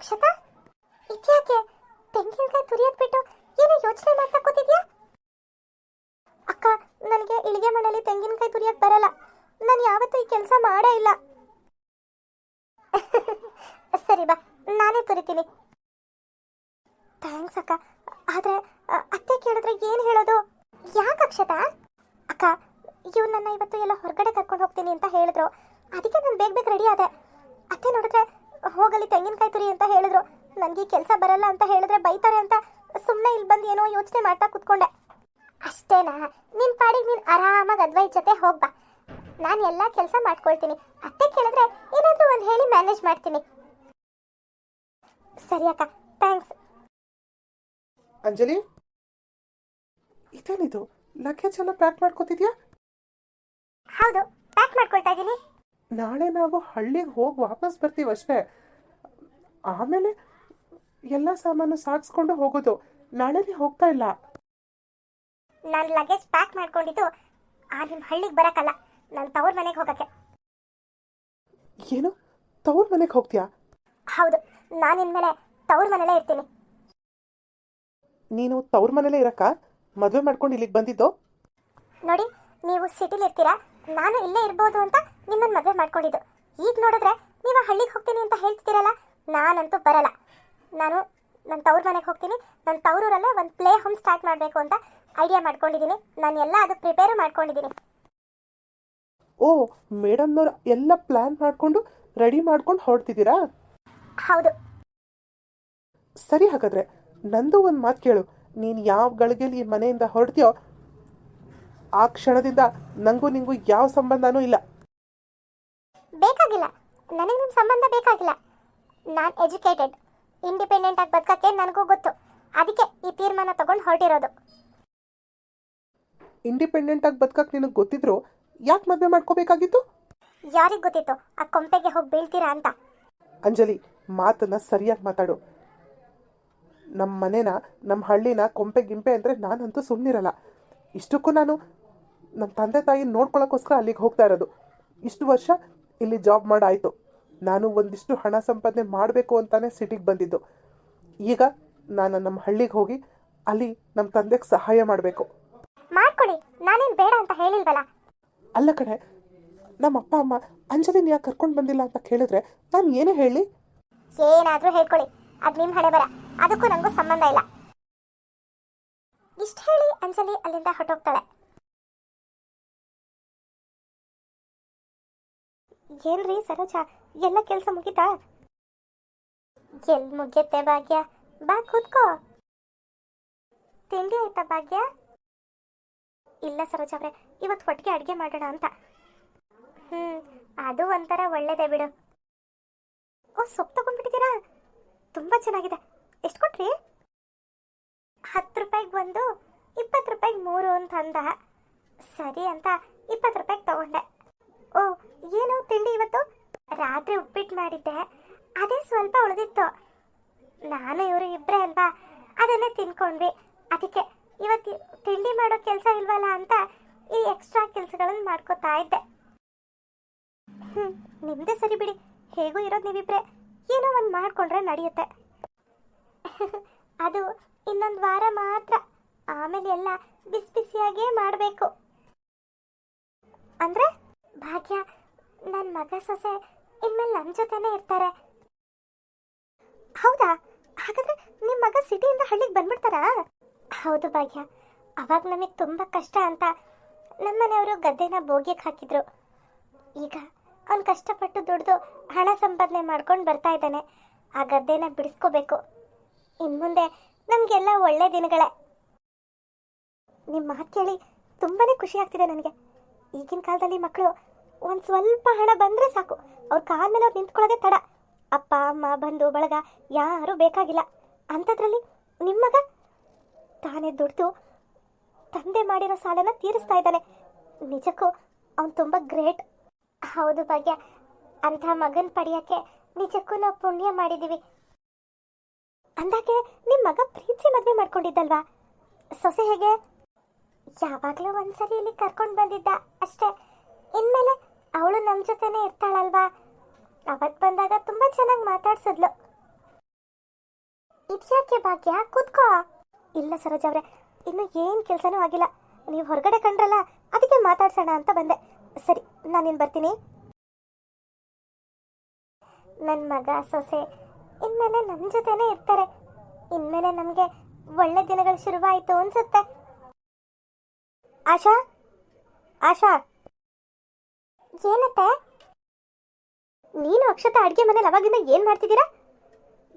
ಅಕ್ಷತಾ? ಇದ್ಯಾಕೆ? ತೆಂಗಿನಕಾಯಿ ತುರಿಯೋದ್ ಬಿಟ್ಟು ಏನು ಯೋಚನೆ ಮಾಡ್ತಾ ಕೂತಿದ್ಯಾ? ಅಕ್ಕ, ನನಗೆ ಇಳಿಗೆ ಮಣ್ಣಲ್ಲಿ ತೆಂಗಿನಕಾಯಿ ತುರಿಯಕ್ ಬರಲ್ಲ. ನಾನು ಯಾವತ್ತೂ ಈ ಕೆಲಸ ಮಾಡೇ ಇಲ್ಲ. ಸರಿ ಬಾ, ನಾನೇ ತುರಿತೀನಿ. ಥ್ಯಾಂಕ್ಸ್ ಅಕ್ಕ. ಆದ್ರೆ, ಅತ್ತೆ ಕೇಳಿದ್ರೆ ಏನು ಹೇಳೋದು? ಯಾಕೆ ಅಕ್ಷತಾ? ಅಕ್ಕ ಇವ್ ನನ್ನ ಇವತ್ತು ಎಲ್ಲ ಹೊರಗಡೆ ಕರ್ಕೊಂಡು ಹೋಗ್ತೀನಿ ಅಂತ ಹೇಳಿದ್ರು. ಅದಕ್ಕೆ ನಾನು ಬೇಗ ಬೇಗ ರೆಡಿ ಆದೆ. ಅತ್ತೆ ನೋಡಿದ್ರೆ ಹೋಗಲಿ ತೆಂಗಿನಕಾಯಿ ತುರಿ ಅಂತ ಹೇಳಿದ್ರು. ನನಗೆ ಕೆಲಸ ಬರಲ್ಲ ಅಂತ ಹೇಳಿದ್ರೆ ಬೈತಾರೆ ಅಂತ ಸುಮ್ಮನೆ ಇಲ್ಲಿ ಬಂದು ಏನೋ ಯೋಚನೆ ಮಾಡ್ತಾ ಕುತ್ಕೊಂಡೆ. ಅಷ್ಟೇನಾ? ನಿನ್ ಪಾಡಿಗೆ ನೀನು ಆರಾಮಾಗಿ ಅದ್ವೈ ಜೊತೆ ಹೋಗ್ಬಾ ನಾನು ಎಲ್ಲ ಕೆಲಸ ಮಾಡ್ಕೊಳ್ತೀನಿ. ಅತ್ತೆ ಕೇಳಿದ್ರೆ ಏನಾದರೂ ಒಂದು ಹೇಳಿ ಮ್ಯಾನೇಜ್ ಮಾಡ್ತೀನಿ. ಸರಿ ಅಕ್ಕ ಥ್ಯಾಂಕ್ಸ್. ಅಂಜಲಿ? ಇದೇನಿದು? ಲಗೇಜ್ ಎಲ್ಲ ಪ್ಯಾಕ್ ಮಾಡ್ಕೋತಿದ್ಯಾ? ಹೌದು ಪ್ಯಾಕ್ ಮಾಡ್ಕೊಳ್ತಾ ಇದ್ದೀನಿ. ನಾಳೆ ನಾವು ಹಳ್ಳಿಗೆ ಹೋಗಿ ವಾಪಸ್ ಬರ್ತೀವಷ್ಟೇ ಆಮೇಲೆ ಎಲ್ಲ ಸಾಮಾನು ಸಾಗಿಸ್ಕೊಂಡು ಹೋಗೋದು. ನಾಳೆನೇ ಹೋಗ್ತಾ ಇಲ್ಲ. ನಾನು ಲಗೇಜ್ ಪ್ಯಾಕ್ ಮಾಡ್ಕೊಂಡಿದ್ದು ಆ ನಿಮ್ಮ ಹಳ್ಳಿಗೆ ಬರಕ್ಕಲ್ಲ. ನಾನು ತವ್ರ ಮನೆಗೆ ಹೋಗಕ್ಕೆ. ಏನು? ತವ್ರ ಮನೆಗೆ ಹೋಗ್ತೀಯಾ? ಹೌದು. ನಾನು ಇನ್ಮೇಲೆ ತವ್ರ ಮನೇಲೇ ಇರ್ತೀನಿ. ನೀನು ತವ್ರ ಮನೇಲೇ ಇರಕ್ಕ? ಮದುವೆ ಮಾಡ್ಕೊಂಡು ಇಲ್ಲಿಗೆ ಬಂದಿದ್ದು? ನೋಡಿ ನೀವು ಸಿಟಿಲಿ ಇರ್ತೀರಾ ನಾನು ಇಲ್ಲೇ ಇರ್ಬೋದು ಅಂತ ನಿಮ್ಮನ್ನ ಮದುವೆ ಮಾಡ್ಕೊಂಡಿದ್ದು. ಈಗ ನೋಡಿದ್ರೆ ನೀವು ಹಳ್ಳಿಗೆ ಹೋಗ್ತೀನಿ ಅಂತ ಹೇಳ್ತಿದ್ದೀರಲ್ಲ? ನಾನಂತೂ ಬರಲ್ಲ. ನಾನು ನನ್ನ ತವ್ರ ಮನೆಗೆ ಹೋಗ್ತೀನಿ. ನನ್ನ ತವರೂರಲ್ಲೇ ಒಂದು ಪ್ಲೇ ಹೋಮ್ ಸ್ಟಾರ್ಟ್ ಮಾಡಬೇಕು ಅಂತ ಐಡಿಯಾ ಮಾಡ್ಕೊಂಡಿದ್ದೀನಿ. ನಾನು ಎಲ್ಲ ಅದು ಪ್ರಿಪೇರು ಮಾಡ್ಕೊಂಡಿದ್ದೀನಿ. ಓ ಮೇಡಮ್ನವ್ರು ಎಲ್ಲ ಪ್ಲ್ಯಾನ್ ಮಾಡಿಕೊಂಡು ರೆಡಿ ಮಾಡ್ಕೊಂಡು ಹೊರಡ್ತಿದ್ದೀರಾ? ಹೌದು. ಸರಿ ಹಾಗಾದ್ರೆ ನಂದು ಒಂದು ಮಾತು ಕೇಳು. ನೀನು ಯಾವ ಗಳಿಗೆಲಿ ಈ ಮನೆಯಿಂದ ಹೊರಡ್ತೀಯೋ ಆ ಕ್ಷಣದಿಂದ ನಂಗೂ ನಿಂಗೂ ಯಾವ ಸಂಬಂಧನೂ ಇಲ್ಲ. ಬೇಕಾಗಿಲ್ಲ. ನನಗೆ ನಿಮ್ಮ ಸಂಬಂಧ ಬೇಕಾಗಿಲ್ಲ. ನಾನು ಎಜುಕೇಟೆಡ್. ಇಂಡಿಪೆಂಡೆಂಟ್ ಆಗಿ ಬದುಕಕ್ಕೆ ನನಗೂ ಗೊತ್ತು. ಅದಕ್ಕೆ ಈ ತೀರ್ಮಾನ ತಗೊಂಡು ಹೊರಟಿರೋದು. ಇಂಡಿಪೆಂಡೆಂಟ್ ಆಗಿ ಬದುಕಕ್ಕೆ ನಿನಗೆ ಗೊತ್ತಿದ್ರು ಯಾಕೆ ಮದುವೆ ಮಾಡ್ಕೋಬೇಕಾಗಿತ್ತು? ಯಾರಿಗೆ ಗೊತ್ತಿತ್ತು? ಆ ಕೊಂಪೆಗೆ ಹೋಗಿ ಬೀಳ್ತೀರಾ ಅಂತ. ಅಂಜಲಿ ಮಾತನ್ನ ಸರಿಯಾಗಿ ಮಾತಾಡು. ನಮ್ಮ ಮನೇನ ನಮ್ಮ ಹಳ್ಳಿನ ಕೊಂಪೆ ಗಿಂಪೆ ಅಂದರೆ ನಾನಂತೂ ಸುಮ್ಮನಿರಲ್ಲ ಇಷ್ಟಕ್ಕೂ ನಾನು ನಮ್ಮ ತಂದೆ ತಾಯಿ ನೋಡ್ಕೊಳ್ಳೋಕ್ಕೋಸ್ಕರ ಅಲ್ಲಿಗೆ ಹೋಗ್ತಾ ಇರೋದು. ಇಷ್ಟು ವರ್ಷ ಇಲ್ಲಿ ಜಾಬ್ ಮಾಡಾಯಿತು. ನಾನು ಒಂದಿಷ್ಟು ಹಣ ಸಂಪಾದನೆ ಮಾಡಬೇಕು ಅಂತಾನೆ ಸಿಟಿಗೆ ಬಂದಿದ್ದು. ಈಗ ನಾನು ನಮ್ಮ ಹಳ್ಳಿಗೆ ಹೋಗಿ ಅಲ್ಲಿ ನಮ್ಮ ತಂದೆಗೆ ಸಹಾಯ ಮಾಡಬೇಕು. ಮಾಡ್ಕೊಳ್ಳಿ ನಾನೇನು ಬೇಡ ಅಂತ ಹೇಳಿಲ್ವಲ್ಲ? ಅಲ್ಲ ಕಡೆ ನಮ್ಮ ಅಪ್ಪ ಅಮ್ಮ ಅಂಜಲಿನ ಯಾಕೆ ಕರ್ಕೊಂಡು ಬಂದಿಲ್ಲ ಅಂತ ಕೇಳಿದ್ರೆ ನಾನು ಏನೇ ಹೇಳಿ? ಏನಾದರೂ ಹೇಳ್ಕೊಳ್ಳಿ ಅದು ನಿಮ್ಮ ಹಣೆ ಬರ. ಅದಕ್ಕೂ ನನಗೂ ಸಂಬಂಧ ಇಲ್ಲ. ಇಷ್ಟು ಹೇಳಿ ಅಂಜಲಿ ಅಲ್ಲಿಂದ ಹೊರಟೋಗ್ತಾಳೆ. ಏನ್ರಿ ಸರೋಜ, ಎಲ್ಲ ಕೆಲಸ ಮುಗೀತಾ? ಎಲ್ ಮುಗಿಯತ್ತೆ ಭಾಗ್ಯ? ಬಾ ಕೂತ್ಕೋ. ತಿಂಡಿ ಆಯ್ತಾ ಭಾಗ್ಯ? ಇಲ್ಲ ಸರೋಜ ಅವ್ರೆ, ಇವತ್ತು ಒಟ್ಟಿಗೆ ಅಡುಗೆ ಮಾಡೋಣ ಅಂತ. ಹ್ಮ್, ಅದು ಒಂಥರ ಒಳ್ಳೇದೇ ಬಿಡು. ಓ, ಸೊಪ್ಪು ತಗೊಂಡ್ಬಿಟ್ಟಿದ್ದೀರಾ? ತುಂಬಾ ಚೆನ್ನಾಗಿದೆ. ಎಷ್ಟು ಕೊಟ್ರಿ? ಹತ್ತು ರೂಪಾಯಿಗೆ ಒಂದು, ಇಪ್ಪತ್ತು ರೂಪಾಯಿಗೆ ಮೂರು ಅಂತ ಅಂದ. ಸರಿ ಅಂತ ಇಪ್ಪತ್ತು ರೂಪಾಯಿಗೆ ತಗೊಂಡೆ ಓ ಏನು ತಿಂಡಿ ಇವತ್ತು ರಾತ್ರಿ ಉಪ್ಪಿಟ್ಟು ಮಾಡಿದ್ದೆ. ಅದೇ ಸ್ವಲ್ಪ ಉಳಿದಿತ್ತು. ನಾನು ಇವರು ಇಬ್ಬರೇ ಅಲ್ವಾ? ಅದನ್ನೇ ತಿನ್ಕೊಂಡ್ವಿ. ಅದಕ್ಕೆ ಇವತ್ತು ತಿಂಡಿ ಮಾಡೋ ಕೆಲಸ ಇಲ್ವಲ್ಲ ಅಂತ ಈ ಎಕ್ಸ್ಟ್ರಾ ಕೆಲಸಗಳನ್ನು ಮಾಡ್ಕೋತಾ ಇದ್ದೆ. ಹ್ಞೂ ನಿಮ್ದೇ ಸರಿ ಬಿಡಿ. ಹೇಗೂ ಇರೋದು ನೀವಿಬ್ರೆ. ಏನೋ ಒಂದು ಮಾಡ್ಕೊಂಡ್ರೆ ನಡೆಯುತ್ತೆ. ಅದು ಇನ್ನೊಂದು ವಾರ ಮಾತ್ರ. ಆಮೇಲೆ ಎಲ್ಲ ಬಿಸಿ ಬಿಸಿಯಾಗೇ ಮಾಡಬೇಕು. ಅಂದ್ರೆ ಭಾಗ್ಯ ನನ್ನ ಮಗ ಸೊಸೆ ಇನ್ಮೇಲೆ ನನ್ನ ಜೊತೆನೇ ಇರ್ತಾರೆ. ಹೌದಾ? ಹಾಗಾದ್ರೆ ನಿಮ್ಮ ಮಗ ಸಿಟಿಯಿಂದ ಹಳ್ಳಿಗೆ ಬಂದ್ಬಿಡ್ತಾರಾ? ಹೌದು ಭಾಗ್ಯ. ಅವಾಗ ನಮಗೆ ತುಂಬ ಕಷ್ಟ ಅಂತ ನಮ್ಮನೆಯವರು ಗದ್ದೆನ ಬೋಗಿಗೆ ಹಾಕಿದ್ರು. ಈಗ ಅವ್ನು ಕಷ್ಟಪಟ್ಟು ದುಡ್ದು ಹಣ ಸಂಪಾದನೆ ಮಾಡ್ಕೊಂಡು ಬರ್ತಾ ಇದ್ದಾನೆ. ಆ ಗದ್ದೆನ ಬಿಡಿಸ್ಕೋಬೇಕು. ಇನ್ನು ಮುಂದೆ ನಮಗೆಲ್ಲ ಒಳ್ಳೆ ದಿನಗಳೇ. ನಿಮ್ಮ ಮಾತು ಕೇಳಿ ತುಂಬಾನೇ ಖುಷಿ ಆಗ್ತಿದೆ ನನಗೆ. ಈಗಿನ ಕಾಲದಲ್ಲಿ ಮಕ್ಕಳು ಒಂದು ಸ್ವಲ್ಪ ಹಣ ಬಂದರೆ ಸಾಕು. ಅವ್ರ ಕಾಲ ಮೇಲೆ ಅವ್ರು ನಿಂತ್ಕೊಳ್ಳೋದೇ ತಡ. ಅಪ್ಪ, ಅಮ್ಮ, ಬಂಧು, ಬಳಗ, ಯಾರೂ ಬೇಕಾಗಿಲ್ಲ. ಅಂಥದ್ರಲ್ಲಿ ನಿಮ್ಮ ಮಗ? ತಾನೇ ದುಡ್ದು ತಂದೆ ಮಾಡಿರೋ ಸಾಲನ ತೀರಿಸ್ತಾ ಇದ್ದಾನೆ. ನಿಜಕ್ಕೂ ಅವನು ತುಂಬ ಗ್ರೇಟ್. ಹೌದು ಭಾಗ್ಯ. ಅಂಥ ಮಗನ್ ಪಡೆಯೋಕ್ಕೆ ನಿಜಕ್ಕೂ ನಾವು ಪುಣ್ಯ ಮಾಡಿದ್ದೀವಿ ಅಂದಾಗೆ ನಿಮ್ಮ ಮಗ ಪ್ರೀತಿ ಮದುವೆ ಮಾಡ್ಕೊಂಡಿದ್ದಲ್ವಾ? ಸೊಸೆ ಹೇಗೆ? ಯಾವಾಗಲೂ ಒಂದ್ಸರಿ ಇಲ್ಲಿ ಕರ್ಕೊಂಡು ಬಂದಿದ್ದ ಅಷ್ಟೇ. ಜೊತೆನೇ ಇರ್ತಾಳಲ್ವಾ? ಅವತ್ತು ಬಂದಾಗ ತುಂಬಾ ಚೆನ್ನಾಗಿ ಮಾತಾಡ್ಸಿದ್ಲು. ಇದ್ಯಾಕೆ ಭಾಗ್ಯ? ಕೂತ್ಕೋ. ಇಲ್ಲ ಸರೋಜ ಅವ್ರೆ, ಇನ್ನು ಏನು ಕೆಲ್ಸನೂ ಆಗಿಲ್ಲ. ನೀವು ಹೊರಗಡೆ ಕಂಡ್ರಲ್ಲ, ಅದಕ್ಕೆ ಮಾತಾಡ್ಸೋಣ ಅಂತ ಬಂದೆ. ಸರಿ, ನಾನಿನ್ ಬರ್ತೀನಿ. ನನ್ನ ಮಗ ಸೊಸೆ, ಇನ್ಮೇಲೆ ನಮ್ಮ ಜೊತೆನೆ ಇರ್ತಾರೆ. ಇನ್ಮೇಲೆ ನಮಗೆ ಒಳ್ಳೆ ದಿನಗಳು ಶುರುವಾಯ್ತು ಅನ್ಸುತ್ತೆ. ಆಶಾ? ಆಶಾ? ಏನತ್ತೆ? ನೀನು ಅಕ್ಷತ ಅಡುಗೆ ಮನೇಲಿ ಅವಾಗಿಂದ ಏನು ಮಾಡ್ತಿದ್ದೀರಾ?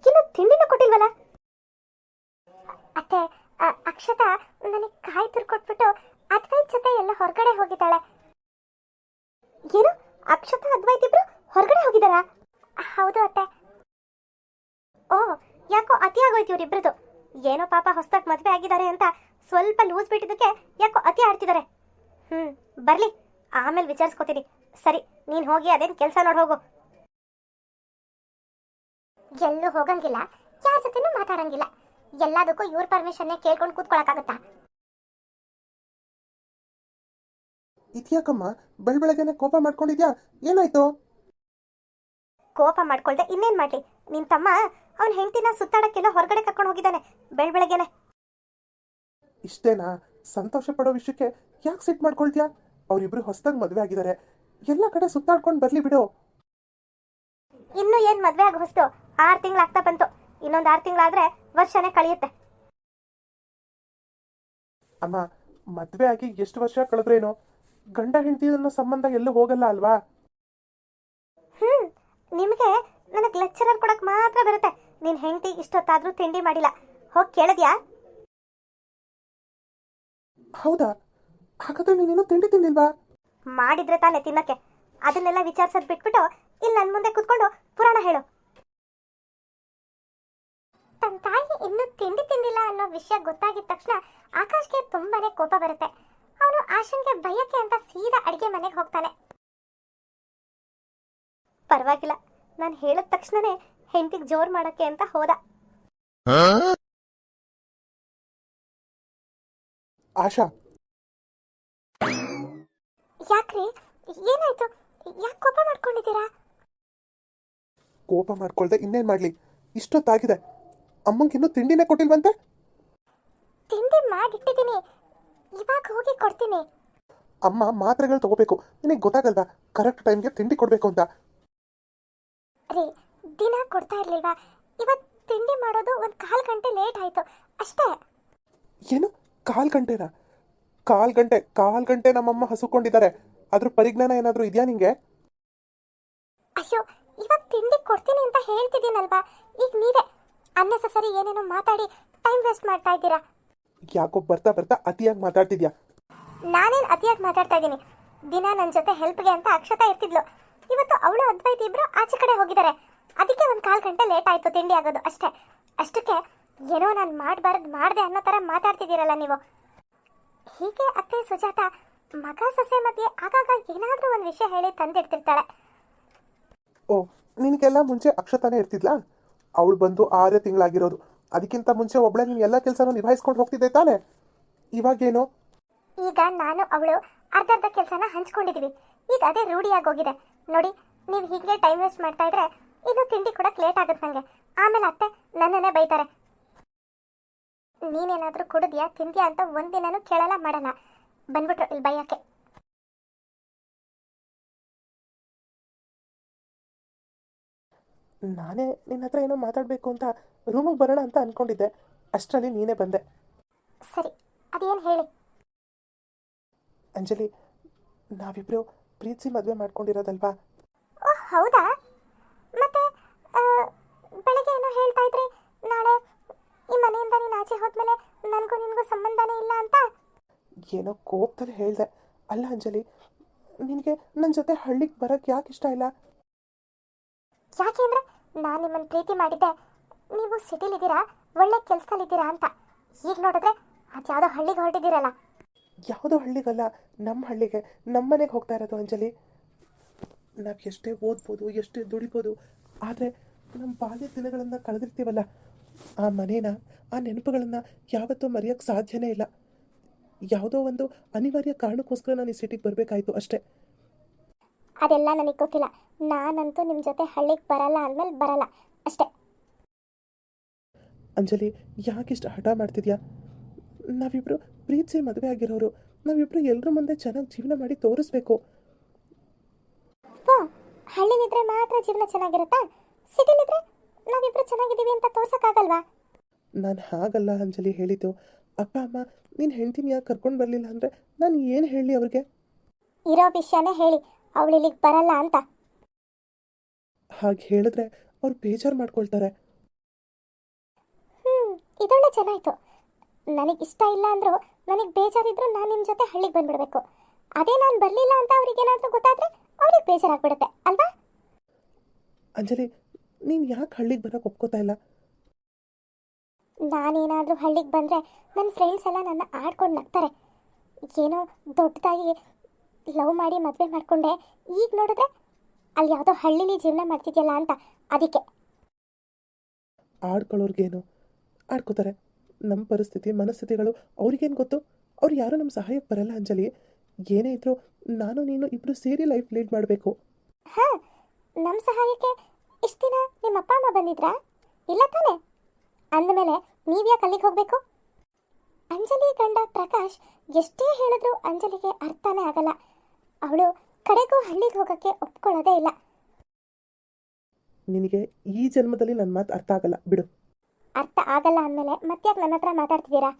ಇನ್ನು ತಿಂಡಿನೂ ಕೊಟ್ಟಿಲ್ವಲ್ಲ? ಅತ್ತೆ ಅಕ್ಷತ ನನಗೆ ಕಾಯಿ ತುರ್ಕೊಟ್ಬಿಟ್ಟು ಅದ್ವೈತ್ ಜೊತೆ ಎಲ್ಲ ಹೊರಗಡೆ ಹೋಗಿದ್ದಾಳೆ. ಏನು? ಅಕ್ಷತ, ಅದ್ವೈತ್ ಇಬ್ರು ಹೊರಗಡೆ ಹೋಗಿದಾರ ಹೌದು ಅತ್ತೆ. ಓ, ಯಾಕೋ ಅತಿ ಆಗೋಯ್ತು ಇವ್ರಿಬ್ರದು ಏನೋ ಪಾಪ ಹೊಸ್ದಾಗಿ ಮದುವೆ ಆಗಿದ್ದಾರೆ ಅಂತ ಸ್ವಲ್ಪ ಲೂಸ್ ಬಿಟ್ಟಿದ್ದಕ್ಕೆ ಯಾಕೋ ಅತಿ ಆಡ್ತಿದ್ದಾರೆ. ಹ್ಮ್, ಬರ್ಲಿ, ಆಮೇಲೆ ವಿಚಾರಿಸ್ಕೋತೀನಿ. ಸರಿ, ನೀನ್ ಹೋಗಿ ಅದೇನ್ ಕೆಲಸ ನೋಡಿ ಹೋಗು. ಎಲ್ಲೂ ಹೋಗಂಗಿಲ್ಲ ಯಾರ ಜೊತೆನೂ ಮಾತಾಡಂಗಿಲ್ಲ. ಎಲ್ಲದಕ್ಕೂ ಇವ್ರ ಪರ್ಮಿಷನ್ನೇ ಕೇಳ್ಕೊಂಡು ಕೂತ್ಕೊಳಕ್ಕಾಗತ್ತಾ? ಇದ್ಯಾಕಮ್ಮ ಬೆಳ ಬೆಳಗ್ಗೆನೆ ಕೋಪ ಮಾಡ್ಕೊಂಡಿದ್ಯಾ? ಏನಾಯ್ತು? ಕೋಪ ಮಾಡ್ಕೊಳ್ದೆ ಇನ್ನೇನ್ ಮಾಡ್ಲಿ? ನಿನ್ ತಮ್ಮ ಅವ್ನ ಹೆಂಡತಿನ ಸುತ್ತಾಡಕ್ಕೆಲ್ಲ ಹೊರಗಡೆ ಕರ್ಕೊಂಡು ಹೋಗಿದ್ದಾನೆ ಬೆಳಬೆಳಗ್ಗೆನೆ ಇಷ್ಟೇನಾ? ಸಂತೋಷ ಪಡೋ ವಿಷಯಕ್ಕೆ ಯಾಕೆ ಸಿಟ್ ಮಾಡ್ಕೊಳ್ತೀಯಾ? ಅವರಿಬ್ರು ಹೊಸದಾಗಿ ಮದುವೆ ಆಗಿದ್ದಾರೆ ಎಲ್ಲ ಕಡೆ ಸುತ್ತಾಡ್ಕೊಂಡು ಬರ್ಲಿ ಬಿಡು. ಇನ್ನು ಏನ್ ಮದ್ವೆ ಆಗಿ ಹೊಸ್ತು? ಆರ್ ತಿಂಗಳಾಗ್ತಾ ಬಂತು. ಇನ್ನೊಂದ್ ಆರ್ ತಿಂಗಳಾದ್ರೆ ವರ್ಷನೇ ಕಳಿಯುತ್ತೆ. ಅಮ್ಮ ಮದುವೆ ಆಗಿ ಎಷ್ಟು ವರ್ಷ ಕಳೆದ್ರೇನು? ಗಂಡ ಹೆಂಡತಿ ಅನ್ನೋ ಸಂಬಂಧ ಎಲ್ಲೂ ಹೋಗಲ್ಲ ಅಲ್ವಾ? ಹ್ಮ್ ನಿಮ್ಗೆ ನನಗ್ ಲೆಕ್ಚರರ್ ಕೊಡಕ್ ಮಾತ್ರ ಬರುತ್ತೆ. ನಿನ್ ಹೆಂಡತಿ ಇಷ್ಟೊತ್ತಾದ್ರೂ ತಿಂಡಿ ಮಾಡಿಲ್ಲ. ಹೋಗ್ ಕೇಳಿದ್ಯಾ? ಹೌದಾ? ಹಾಗಾದ್ರೆ ನೀನೇನು ತಿಂಡಿ ತಿಂದಿಲ್ವಾ? ಮಾಡಿದ್ರೆ ತಾನೇ ತಿನ್ನಕ್ಕೆ. ಅದನ್ನೆಲ್ಲ ವಿಚಾರಿಸೋದ್ ಬಿಟ್ಬಿಟ್ಟು ಇಲ್ಲಿ ನನ್ ಮುಂದೆ ಕುತ್ಕೊಂಡು ಪುರಾಣ ಹೇಳು. ತನ್ನ ತಾಯಿ ಇನ್ನೂ ತಿಂಡಿ ತಿಂದಿಲ್ಲ ಅನ್ನೋ ವಿಷಯ ಗೊತ್ತಾಗಿದ ತಕ್ಷಣ ಆಕಾಶ್ಗೆ ತುಂಬಾನೇ ಕೋಪ ಬರುತ್ತೆ. ಅವನು ಆಶನ್ಗೆ ಭಯಕ್ಕೆ ಅಂತ ಸೀದಾ ಅಡಿಗೆ ಮನೆಗೆ ಹೋಗ್ತಾನೆ. ಪರವಾಗಿಲ್ಲ ನಾನು ಹೇಳಿದ ತಕ್ಷಣನೇ ಹೆಂಡತಿಗೆ ಜೋರ್ ಮಾಡಕ್ಕೆ ಅಂತ ಹೋದ. ಆಶಾ? ಯಾಕ್ರಿ? ಏನಾಯ್ತು? ಯಾಕೆ ಕೋಪ ಮಾಡ್ಕೊಂಡಿದ್ದೀರಾ? ಕೋಪ ಮಾಡ್ಕೊಳ್ದೆ ಇನ್ನೇನ್ ಮಾಡ್ಲಿ? ಇಷ್ಟೊತ್ತಾಗಿದೆ. ಅಮ್ಮಂಗಿನ್ನೂ ತಿಂಡಿನೇ ಕೊಟ್ಟಿಲ್ವಂತೆ? ತಿಂಡಿ ಮಾಡಿಟ್ಟಿದ್ದೀನಿ. ಇವಾಗ ಹೋಗಿ ಕೊಡ್ತೀನಿ. ಅಮ್ಮ ಮಾತ್ರೆಗಳು ತಗೋಬೇಕು. ನಿನಗೆ ಗೊತ್ತಾಗಲ್ವಾ? ಕರೆಕ್ಟ್ ಟೈಮ್ಗೆ ತಿಂಡಿ ಕೊಡಬೇಕು ಅಂತ. ರೀ ದಿನ ಕೊಡ್ತಾ ಇರ್ಲಿಲ್ವಾ? ಇವತ್ತು ತಿಂಡಿ ಮಾಡೋದು ಒಂದು ಕಾಲು ಗಂಟೆ ಲೇಟ್ ಆಯ್ತು. ಅಷ್ಟೇ. ಏನು? ಕಾಲು ಗಂಟೆನಾ? ಕಾಲು ಗಂಟೆ ಕಾಲು ಗಂಟೆ ನಮ್ಮಮ್ಮ ಹಸುಕೊಂಡಿದ್ದಾರೆ. ಅದ್ರ ಪರಿಜ್ಞಾನ ಏನಾದರೂ ಇದೆಯಾ ನಿಂಗೆ? ಅಯ್ಯೋ ಇವಾಗ ತಿಂಡಿ ಕೊಡ್ತೀನಿ ಅಂತ ಹೇಳ್ತಿದ್ದೀನಲ್ವಾ? ಈಗ ನೀವೇ ಅನ್ನೆಸಸರಿ ಏನೇನೋ ಮಾತಾಡಿ ಟೈಮ್ ವೇಸ್ಟ್ ಮಾಡ್ತಾ ಇದ್ದೀರಾ? ಯಾಕೋ ಬರ್ತಾ ಬರ್ತಾ ಅತಿಯಾಗಿ ಮಾತಾಡ್ತಿದ್ಯಾ? ನಾನೇನು ಅತಿಯಾಗಿ ಮಾತಾಡ್ತಾ ಇದ್ದೀನಿ? ದಿನ ನನ್ನ ಜೊತೆ ಹೆಲ್ಪ್ಗೆ ಅಂತ ಅಕ್ಷತಾ ಇರ್ತಿದ್ಲು. ಇವತ್ತು ಅವಳು ಅದ್ವೈತ ಇಬ್ರು ಆಚೆ ಕಡೆ ಹೋಗಿದ್ದಾರೆ. ಅದಕ್ಕೆ ಒಂದು ಕಾಲು ಗಂಟೆ ಲೇಟ್ ಆಯಿತು ತಿಂಡಿ ಆಗೋದು ಅಷ್ಟೇ. ಅಷ್ಟಕ್ಕೆ ಏನೋ ನಾನು ಮಾಡಬಾರ್ದು ಮಾಡಿದೆ ಅನ್ನೋ ಥರ ಮಾತಾಡ್ತಿದ್ದೀರಲ್ಲ ನೀವು. ಹೀಗೆ ಅತ್ತೆ ಸುಜಾತ ಮಗ ಸೊಸೆ ಮಧ್ಯೆ ಆಗಾಗ ಏನಾದರೂ ಒಂದು ವಿಷಯ ಹೇಳಿ ತಂದಿಡ್ತಿರ್ತಾಳೆ. ಓ, ನಿನಗೆಲ್ಲ ಮುಂಚೆ ಅಕ್ಷತಾನೇ ಇರ್ತಿದ್ಲಾ? ಅವಳು ಬಂದು ಆರೇ ತಿಂಗಳಾಗಿರೋದು. ಅದಕ್ಕಿಂತ ಮುಂಚೆ ಒಬ್ಳೆ ನೀನು ಎಲ್ಲ ಕೆಲಸನೂ ನಿಭಾಯಿಸ್ಕೊಂಡು ಹೋಗ್ತಿದ್ದೆ ತಾನೆ? ಇವಾಗೇನು? ಈಗ ನಾನು ಅವಳು ಅರ್ಧ ಅರ್ಧ ಕೆಲಸನ ಹಂಚ್ಕೊಂಡಿದೀವಿ. ಈಗ ಅದೇ ರೂಢಿಯಾಗಿ ಹೋಗಿದೆ ನೋಡಿ, ನೀವು ಹೀಗೆ ಟೈಮ್ ವೇಸ್ಟ್ ಮಾಡ್ತಾ ಇದ್ರೆ ಇನ್ನು ತಿಂಡಿ ಕೂಡ ಲೇಟ್ ಆಗುತ್ತೆ ನನಗೆ ಆಮೇಲೆ ಅತ್ತೆ ನನ್ನನ್ನೇ ಬೈತಾರೆ. ನೀನೇನಾದರೂ ಕುಡಿದ್ಯಾ, ತಿಂದ್ಯಾ ಅಂತ ಒಂದಿನನೂ ಕೇಳಲ್ಲ, ಮಾಡಲ್ಲ. ಬಂದ್ಬಿಟ್ರು ಇಲ್ಲಿ ಬೈಯಕ್ಕೆ. ನಾನೇ ನಿನ್ನ ಹತ್ರ ಏನೋ ಮಾತಾಡಬೇಕು ಅಂತ ರೂಮಿಗೆ ಬರೋಣ ಅಂತ ಅನ್ಕೊಂಡಿದ್ದೆ. ಅಷ್ಟರಲ್ಲಿ ನೀನೇ ಬಂದೆ. ಸರಿ ಅದೇನು ಹೇಳಿ? ಅಂಜಲಿ ನಾವಿಬ್ರು ಪ್ರೀತಿಸಿ ಮದುವೆ ಮಾಡ್ಕೊಂಡಿರೋದಲ್ವಾ? ಹೌದಾ? ಮತ್ತೆ ಬೆಳಗ್ಗೆ ಏನೋ ಹೇಳ್ತಾ ಇದ್ರಿ ನಾಳೆ ಈ ಮನೆಯಿಂದ ನೀನು ಆಚೆ ಹೋದ್ಮೇಲೆ ನನಗೂ ನಿನಗೂ ಸಂಬಂಧನೇ ಇಲ್ಲ ಅಂತ? ಏನೋ ಕೋಪದಲ್ಲಿ ಹೇಳ್ದೆ. ಅಲ್ಲ ಅಂಜಲಿ ನಿನಗೆ ನನ್ನ ಜೊತೆ ಹಳ್ಳಿಗೆ ಬರೋಕ್ಕೆ ಯಾಕೆ ಇಷ್ಟ ಇಲ್ಲ? ಯಾಕೆಂದ್ರೆ ನಾನು ನಿಮ್ಮನ್ನು ಪ್ರೀತಿ ಮಾಡಿದ್ದೆ. ನೀವು ಸಿಟಿಲಿದ್ದೀರಾ ಒಳ್ಳೆ ಕೆಲಸದಲ್ಲಿದ್ದೀರಾ ಅಂತ. ಈಗ ನೋಡಿದ್ರೆ ಅದ್ಯಾವುದೋ ಹಳ್ಳಿಗೆ ಹೊರಟಿದ್ದೀರಲ್ಲ. ಯಾವುದೋ ಹಳ್ಳಿಗಲ್ಲ ನಮ್ಮ ಹಳ್ಳಿಗೆ ನಮ್ಮ ಮನೆಗೆ ಹೋಗ್ತಾ ಇರೋದು ಅಂಜಲಿ. ನಾವು ಎಷ್ಟೇ ಓದ್ಬೋದು ಎಷ್ಟೇ ದುಡಿಬೋದು ಆದರೆ ನಮ್ಮ ಬಾಲ್ಯ ದಿನಗಳನ್ನು ಕಳೆದಿರ್ತೀವಲ್ಲ ಆ ಮನೇನ ಆ ನೆನಪುಗಳನ್ನು ಯಾವತ್ತೂ ಮರೆಯೋಕ್ಕೆ ಸಾಧ್ಯನೇ ಇಲ್ಲ. ಯಾವುದೋ ಒಂದು ಅನಿವಾರ್ಯ ಕಾರಣಕ್ಕೋಸ್ಕರ ನಾನು ಈ ಸಿಟಿಗೆ ಬರಬೇಕಾಯ್ತು ಅಷ್ಟೇ. ಅದೆಲ್ಲ ನನಗೆ ಗೊತ್ತಿಲ್ಲ. ನಾನಂತೂ ನಿಮ್ಮ ಜೊತೆ ಹಳ್ಳಿಗೆ ಬರಲ್ಲ ಅಂದಮೇಲೆ ಬರಲ್ಲ ಅಷ್ಟೇ. ಅಂಜಲಿ ಯಾಕಿಷ್ಟು ಹಠ ಮಾಡ್ತಿದ್ಯಾ? ನಾವಿಬ್ಬರು ಪ್ರೀತಿಸಿ ಮದುವೆ ಆಗಿರೋರು ನಾವಿಬ್ಬರು ಎಲ್ಲರ ಮುಂದೆ ಚೆನ್ನಾಗಿ ಜೀವನ ಮಾಡಿ ತೋರಿಸ್ಬೇಕು. ಹಳ್ಳಿಲಿದ್ರೆ ಮಾತ್ರ ಜೀವನ ಚೆನ್ನಾಗಿರುತ್ತಾ? ಸಿಟಿಲಿದ್ರೆ ನಾವಿಬ್ರು ಚೆನ್ನಾಗಿದ್ದೀವಿ ಅಂತ ತೋರ್ಸಕ್ಕಾಗಲ್ವಾ? ನಾನು ಹಾಗಲ್ಲ ಅಂಜಲಿ ಹೇಳಿದ್ದು. ಅಪ್ಪ ಅಮ್ಮ ನೀನು ಹೆಂಡ್ತಿನ ಯಾಕೆ ಕರ್ಕೊಂಡು ಬರಲಿಲ್ಲ ಅಂದರೆ ನಾನು ಏನು ಹೇಳಿ ಅವ್ರಿಗೆ? ಇರೋ ವಿಷಯನೇ ಹೇಳಿ ಅವಳು ಇಲ್ಲಿಗೆ ಬರಲ್ಲ ಅಂತ. ಹಾಗೆ ಹೇಳಿದ್ರೆ ಅವ್ರು ಬೇಜಾರು ಮಾಡ್ಕೊಳ್ತಾರೆ. ಹ್ಮ್ ಇದೊಳ್ಳೆ ಚೆನ್ನಾಯ್ತು. ನನಗೆ ಇಷ್ಟ ಇಲ್ಲ ಅಂದ್ರು ನನಗೆ ಬೇಜಾರಿದ್ರು ನಾನು ನಿಮ್ಮ ಜೊತೆ ಹಳ್ಳಿಗೆ ಬಂದ್ಬಿಡ್ಬೇಕು. ಅದೇ ನಾನು ಬರಲಿಲ್ಲ ಅಂತ ಅವ್ರಿಗೇನಾದರೂ ಗೊತ್ತಾದ್ರೆ ಅವ್ರಿಗೆ ಬೇಜಾರಾಗ್ಬಿಡುತ್ತೆ ಅಲ್ವಾ? ಅಂಜಲಿ ನೀನು ಯಾಕೆ ಹಳ್ಳಿಗೆ ಬರೋಕೆ ಒಪ್ಕೋತಾ ಇಲ್ಲ? ನಾನೇನಾದರೂ ಹಳ್ಳಿಗೆ ಬಂದರೆ ನನ್ನ ಫ್ರೆಂಡ್ಸ್ ಎಲ್ಲ ನನ್ನ ಆಡ್ಕೊಂಡು ನಗ್ತಾರೆ. ಏನೋ ದೊಡ್ಡದಾಗಿ ಲವ್ ಮಾಡಿ ಮದುವೆ ಮಾಡಿಕೊಂಡೆ ಈಗ ನೋಡಿದ್ರೆ ಅಲ್ಲಿ ಯಾವುದೋ ಹಳ್ಳಿಲಿ ಜೀವನ ಮಾಡ್ತಿದ್ಯಲ್ಲ ಅಂತ ಅದಕ್ಕೆ. ಆಡ್ಕೊಳ್ಳೋರ್ಗೇನು? ಆಡ್ಕೋತಾರೆ. ನಮ್ಮ ಪರಿಸ್ಥಿತಿ ಮನಸ್ಥಿತಿಗಳು ಅವ್ರಿಗೇನು ಗೊತ್ತು? ಅವ್ರು ಯಾರೂ ನಮ್ಮ ಸಹಾಯಕ್ಕೆ ಬರಲ್ಲ ಅಂಜಲಿ. ಏನೇ ಇದ್ರೂ ನಾನು ನೀನು ಇಬ್ಬರು ಸೇರಿ ಲೈಫ್ ಲೀಡ್ ಮಾಡಬೇಕು. ಹಾಂ ನಮ್ಮ ಸಹಾಯಕ್ಕೆ ಇಷ್ಟು ದಿನ ನಿಮ್ಮ ಅಪ್ಪ ಅಮ್ಮ ಬಂದಿದ್ರಾ? ಇಲ್ಲ ತಾನೇ? ಅಂದಮೇಲೆ ನೀವ್ಯಾಕೆ ಅಲ್ಲಿಗೆ ಹೋಗಬೇಕು? ಅಂಜಲಿ ಗಂಡ ಪ್ರಕಾಶ್ ಎಷ್ಟೇ ಹೇಳಿದ್ರು ಅಂಜಲಿಗೆ ಅರ್ಥನೇ ಆಗಲ್ಲ. ಅವಳು ಕಡೆಗೂ ಹಳ್ಳಿಗೆ ಹೋಗೋಕ್ಕೆ ಒಪ್ಕೊಳ್ಳೋದೇ ಇಲ್ಲ. ನಿನಗೆ ಈ ಜನ್ಮದಲ್ಲಿ ನನ್ನ ಮಾತು ಅರ್ಥ ಆಗಲ್ಲ ಬಿಡು. ಅರ್ಥ ಆಗಲ್ಲ ಅಂದಮೇಲೆ ಮತ್ತ್ಯಾಕೆ ನನ್ನ ಹತ್ರ ಮಾತಾಡ್ತಿದ್ದೀರಾ?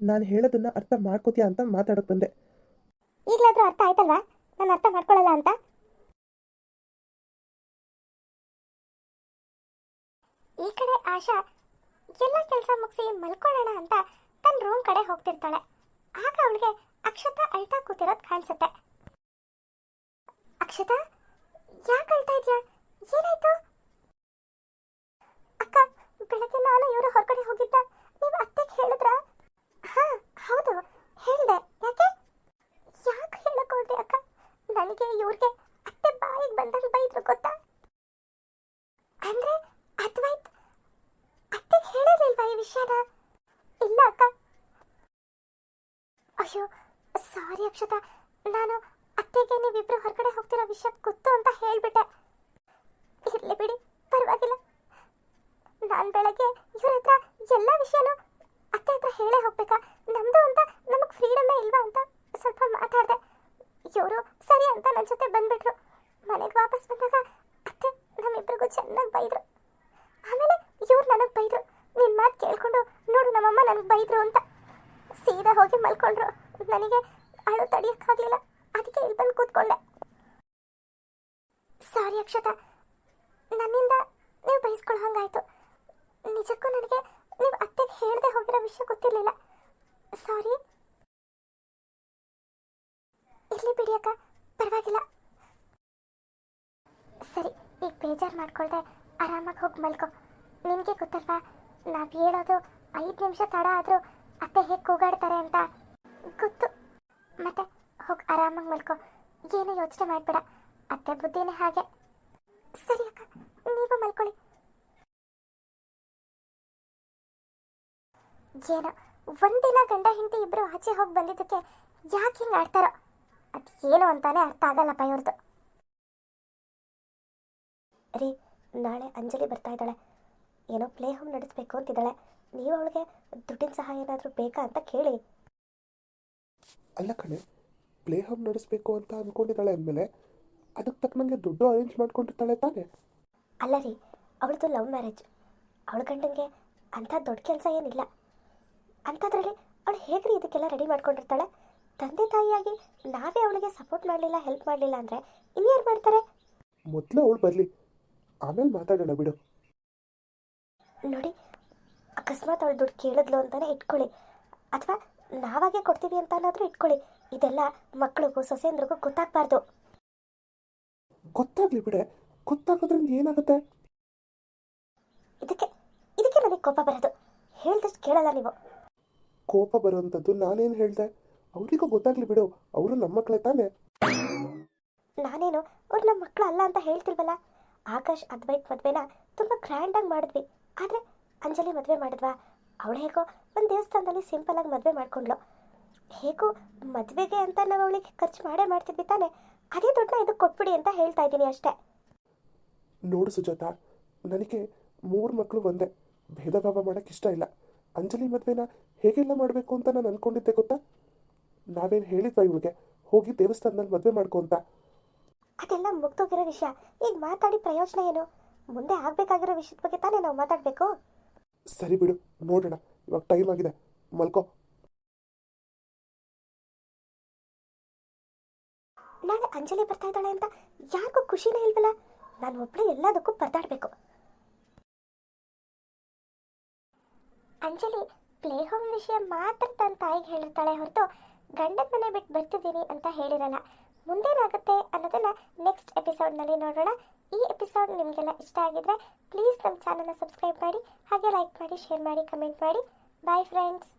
ನಾನು ಹೇಳೋದನ್ನ ಅರ್ಥ ಮಾಡ್ಕೋತೀಯ ಅಂತ ಮಾತಾಡೋಕೆ ಬಂದೆ. ಈಗಲಾದ್ರೂ ಅರ್ಥ ಆಯ್ತಲ್ವಾ? ನಾನು ಅರ್ಥ ಮಾಡ್ಕೊಳ್ಳಲ್ಲ ಅಂತ? ಈ ಕಡೆ ಆಶಾ ಎಲ್ಲ ಕೆಲಸ ಮುಗಿಸಿ ಮಲ್ಕೊಳ್ಳೋಣ ಅಂತ ತನ್ನ ರೂಮ್ ಕಡೆ ಹೋಗ್ತಿರ್ತಾಳೆ. ಆಗ ಅವಳಿಗೆ ಅಕ್ಷತಾ ಅಳ್ತಾ ಕೂತಿರೋದು ಕಾಣಿಸುತ್ತೆ. ಅಕ್ಷತಾ ಯಾಕೆ ಅಳ್ತಾ ಇದೆಯಾ? ಏನಾಯ್ತು? ಅಕ್ಕ, ಬೆಳಗ್ಗೆ ನಾನು ಇವರು ಹೊರಗಡೆ ಹೋಗಿದ್ದ. ನೀವು ಅತ್ತೆಗೆ ಹೇಳಿದ್ರ? ಹಾ, ಹೌದು, ಹೇಳಿದೆ. ಯಾಕೆ? ಯಾಕೆ ಹೇಳಕ್ ಅಕ್ಕ? ನನಗೆ ಇವ್ರಿಗೆ ಅತ್ತೆ ಬಾಯಿಗೆ ಬಂದಾಗ ಬೈದ್ರು ಗೊತ್ತಾ? ಅಂದ್ರೆ, ಅದ್ವೈತ್ ಅತ್ತೆ ಹೇಳಿರ್ಲಿಲ್ವಾ ಈ ವಿಷಯನ? ಇಲ್ಲ, ಅಕ್ಕ. ಅಯ್ಯೋ, ಸಾರಿ ಅಕ್ಷತಾ. ನಾನು ಅತ್ತೆಗೆ ನೀವಿಬ್ರು ಹೊರಗಡೆ ಹೋಗ್ತಿರೋ ವಿಷಯ ಗೊತ್ತು ಅಂತ ಹೇಳ್ಬಿಟ್ಟೆ. ಇರ್ಲಿ ಬಿಡಿ, ಪರವಾಗಿಲ್ಲ. ನಾನು ಬೆಳಗ್ಗೆ ಇವ್ರ ಹತ್ರ ಎಲ್ಲ ವಿಷಯನೂ ಅತ್ತೆ ಹತ್ರ ಹೇಳೇ ಹೋಗ್ಬೇಕಾ? ನಮ್ದು ಅಂತ ನಮಗೆ ಫ್ರೀಡಮೇ ಇಲ್ವಾ ಅಂತ ಸ್ವಲ್ಪ ಮಾತಾಡಿದೆ. ಇವರು ಸರಿ ಅಂತ ನನ್ನ ಜೊತೆ ಬಂದ್ಬಿಟ್ರು. ಮನೆಗೆ ವಾಪಸ್ ಬಂದಾಗ ಅತ್ತೆ ನಮ್ಮಿಬ್ರಿಗೂ ಚೆನ್ನಾಗಿ ಬೈದ್ರು. ಆಮೇಲೆ ಇವ್ರು ನನಗೆ ಬೈದ್ರು. ನಿನ್ನ ಮಾತು ಕೇಳಿಕೊಂಡು ನೋಡು ನಮ್ಮಮ್ಮ ನನಗೆ ಬೈದ್ರು ಅಂತ. ಸೀದಾ ಹೋಗಿ ಮಲ್ಕೊಂಡ್ರು. ನನಗೆ ಅಳು ತಡಿಯೋಕ್ಕಾಗಲಿಲ್ಲ. ಅದಕ್ಕೆ ಇಲ್ಲಿ ಬಂದು ಕೂತ್ಕೊಂಡೆ. ಸಾರಿ ಅಕ್ಷತಾ, ನನ್ನಿಂದ ನೀವು ಬಯಸ್ಕೊಳ್ಳೋ ಹಂಗಾಯ್ತು. ನಿಜಕ್ಕೂ ನನಗೆ ನೀವು ಅತ್ತೆಗೆ ಹೇಳದೆ ಹೋಗಿರೋ ವಿಷಯ ಗೊತ್ತಿರಲಿಲ್ಲ. ಸಾರಿ ಇಲ್ಲಿ ಬಿಡಿ ಅಕ್ಕ, ಪರವಾಗಿಲ್ಲ. ಸರಿ, ಈಗ ಬೇಜಾರು ಮಾಡ್ಕೊಳ್ದೆ ಆರಾಮಾಗಿ ಹೋಗಿ ಮಲ್ಕೊ. ನಿನಗೆ ಗೊತ್ತಲ್ವಾ, ನಾವು ಹೇಳೋದು ಐದು ನಿಮಿಷ ತಡ ಆದರೂ ಅತ್ತೆ ಹೇಗೆ ಕೂಗಾಡ್ತಾರೆ ಅಂತ. ಗೊತ್ತು. ಹೋಗಿ ಏನೋ ಯೋಚನೆ ಮಾಡಬೇಡ. ಅತ್ತೆ ಬುದ್ಧಿನೇ ಹಾಗೆ. ಸರಿ ಅಕ್ಕ, ನೀವು ಮಲ್ಕೊಳ್ಳಿ. ಏನೋ, ಒಂದಿನ ಗಂಡ ಹೆಂಡತಿ ಇಬ್ರು ಆಚೆ ಹೋಗಿ ಬಂದಿದ್ದಕ್ಕೆ ಯಾಕೆ ಹಿಂಗೆ ಆಡ್ತಾರೋ? ಅದು ಏನು ಅಂತಾನೆ ಅರ್ಥ ಆಗಲ್ಲಪ್ಪ ಇವ್ರದ್ದು ರೀ, ನಾಳೆ ಅಂಜಲಿ ಬರ್ತಾ ಇದ್ದಾಳೆ. ಏನೋ ಪ್ಲೇ ಹೋಮ್ ನಡೆಸಬೇಕು ಅಂತಿದ್ದಾಳೆ. ನೀವು ಅವಳಿಗೆ ದುಡ್ಡಿನ ಸಹಾಯ ಏನಾದರೂ ಬೇಕಾ ಅಂತ ಕೇಳಿ. ಅಲ್ಲ ಕಣೆ ಪ್ಲೇ ಹಬ್ ನಡೆಸಬೇಕು ಅಂತ ಅಂದ್ಕೊಂಡಿದ್ದಾಳೆ ಅಂದಮೇಲೆ ಅದಕ್ಕೆ ತಕ್ಕನಂಗೆ ದುಡ್ಡು ಅರೇಂಜ್ ಮಾಡ್ಕೊಂಡಿರ್ತಾಳೆ ತಾನೆ. ಅಲ್ಲ ರೀ ಅವಳದು ಲವ್ ಮ್ಯಾರೇಜ್ ಅವಳ ಗಂಡಂಗೆ ಅಂಥ ದೊಡ್ಡ ಕೆಲಸ ಏನಿಲ್ಲ. ಅಂಥದ್ರಲ್ಲಿ ಅವಳು ಹೇಗ್ರಿ ಇದಕ್ಕೆಲ್ಲ ರೆಡಿ ಮಾಡ್ಕೊಂಡಿರ್ತಾಳೆ? ತಂದೆ ತಾಯಿಯಾಗಿ ನಾವೇ ಅವಳಿಗೆ ಸಪೋರ್ಟ್ ಮಾಡಲಿಲ್ಲ ಹೆಲ್ಪ್ ಮಾಡಲಿಲ್ಲ ಅಂದರೆ ಇನ್ಯಾರು ಮಾಡ್ತಾರೆ? ಮೊದಲು ಅವಳು ಬರಲಿ ಆಮೇಲೆ ಮಾತಾಡೋಣ ಬಿಡು. ನೋಡಿ ಅಕಸ್ಮಾತ್ ಅವಳು ದುಡ್ಡು ಕೇಳಿದ್ಲು ಅಂತಾನೆ ಇಟ್ಕೊಳ್ಳಿ. ಅಥವಾ ನಾವಾಗೆ ಕೊಡ್ತೀವಿ ಅಂತಾನಾದರೂ ಇಟ್ಕೊಳ್ಳಿ. ಇದೆಲ್ಲ ಮಕ್ಕಳಿಗೂ ಸೊಸೆಂದ್ರಿಗೂ ಗೊತ್ತಾಗಬಾರ್ದು. ಗೊತ್ತಾಗ್ಲಿ ಬಿಡೆ. ಗೊತ್ತಾಗೋದ್ರಿಂದ ಏನಾಗುತ್ತೆ? ಇದಕ್ಕೆ ಇದಕ್ಕೆ ನನಗೆ ಕೋಪ ಬರೋದು. ಹೇಳ್ದಷ್ಟು ಕೇಳಲ್ಲ ನೀವು. ಕೋಪ ಬರುವಂಥದ್ದು ನಾನೇನು ಹೇಳ್ದೆ? ಅವರಿಗೂ ಗೊತ್ತಾಗ್ಲಿ ಬಿಡು. ಅವರು ನಮ್ಮ ಮಕ್ಕಳೇ ತಾನೇ? ನಾನೇನು ಅವ್ರು ನಮ್ಮ ಮಕ್ಕಳು ಅಲ್ಲ ಅಂತ ಹೇಳ್ತಿಲ್ವಲ್ಲ? ಆಕಾಶ್ ಅದ್ವೈತ್ ಮದುವೆನ ತುಂಬ ಗ್ರ್ಯಾಂಡಾಗಿ ಮಾಡಿದ್ವಿ. ಆದರೆ ಅಂಜಲಿ ಮದುವೆ ಮಾಡಿದ್ವಾ? ಅವಳು ಹೇಗೋ ಒಂದು ದೇವಸ್ಥಾನದಲ್ಲಿ ಸಿಂಪಲಾಗಿ ಮದುವೆ ಮಾಡ್ಕೊಂಡ್ಲು ಹೇಗೂ ಮದುವೆಗೆ ಅಂತ ನಾವು ಅವಳಿಗೆ ಖರ್ಚು ಮಾಡೇ ಮಾಡ್ತಿದ್ವಿ ತಾನೆ. ಅದೇ ದುಡ್ಡನ್ನ ಇದಕ್ಕೆ ಕೊಟ್ಬಿಡಿ ಅಂತ ಹೇಳ್ತಾ ಇದ್ದೀನಿ ಅಷ್ಟೇ. ನೋಡು ಸುಜಾತ ನನಗೆ ಮೂರು ಮಕ್ಕಳು ಒಂದೇ. ಭೇದ ಭಾವ ಮಾಡೋಕ್ಕೆ ಇಷ್ಟ ಇಲ್ಲ. ಅಂಜಲಿ ಮದುವೆನ ಹೇಗೆಲ್ಲ ಮಾಡಬೇಕು ಅಂತ ನಾನು ಅನ್ಕೊಂಡಿದ್ದೆ ಗೊತ್ತಾ? ನಾವೇನು ಹೇಳಿದ್ವಾ ಇವಳಿಗೆ ಹೋಗಿ ದೇವಸ್ಥಾನದಲ್ಲಿ ಮದುವೆ ಮಾಡ್ಕೊ ಅಂತ. ಅದೆಲ್ಲ ಮುಗ್ದೋಗಿರೋ ವಿಷಯ. ಈಗ ಮಾತಾಡಿ ಪ್ರಯೋಜನ ಏನು? ಮುಂದೆ ಆಗಬೇಕಾಗಿರೋ ವಿಷಯದ ಬಗ್ಗೆ ತಾನೇ ನಾವು ಮಾತಾಡಬೇಕು? ಸರಿ ಬಿಡು, ನೋಡೋಣ. ಇವಾಗ ಟೈಮ್ ಆಗಿದೆ. ಮಲ್ಕೋ. ನಾಳೆ ಅಂಜಲಿ ಬರ್ತಾ ಇದ್ದಾಳೆ ಅಂತ ಯಾರಿಗೂ ಖುಷಿನೇ ಇಲ್ವಲ್ಲ? ನಾನು ಒಬ್ಬಳೇ ಎಲ್ಲದಕ್ಕೂ ಪರದಾಡಬೇಕು. ಅಂಜಲಿ ಪ್ಲೇ ಹೋಮ್ ವಿಷಯ ಮಾತ್ರ ತನ್ನ ತಾಯಿಗೆ ಹೇಳಿರ್ತಾಳೆ ಹೊರತು ಗಂಡನ ಮನೆ ಬಿಟ್ಟು ಬರ್ತಿದ್ದೀನಿ ಅಂತ ಹೇಳಿರಲ್ಲ. ಮುಂದೇನಾಗುತ್ತೆ ಅನ್ನೋದನ್ನ ನೆಕ್ಸ್ಟ್ ಎಪಿಸೋಡ್ನಲ್ಲಿ ನೋಡೋಣ. ಈ ಎಪಿಸೋಡ್ ನಿಮಗೆಲ್ಲ ಇಷ್ಟ ಆಗಿದ್ರೆ ಪ್ಲೀಸ್ ನಮ್ಮ ಚಾನಲ್ನ ಸಬ್ಸ್ಕ್ರೈಬ್ ಮಾಡಿ, ಹಾಗೆ ಲೈಕ್ ಮಾಡಿ ಶೇರ್ ಮಾಡಿ ಕಮೆಂಟ್ ಮಾಡಿ. Bye friends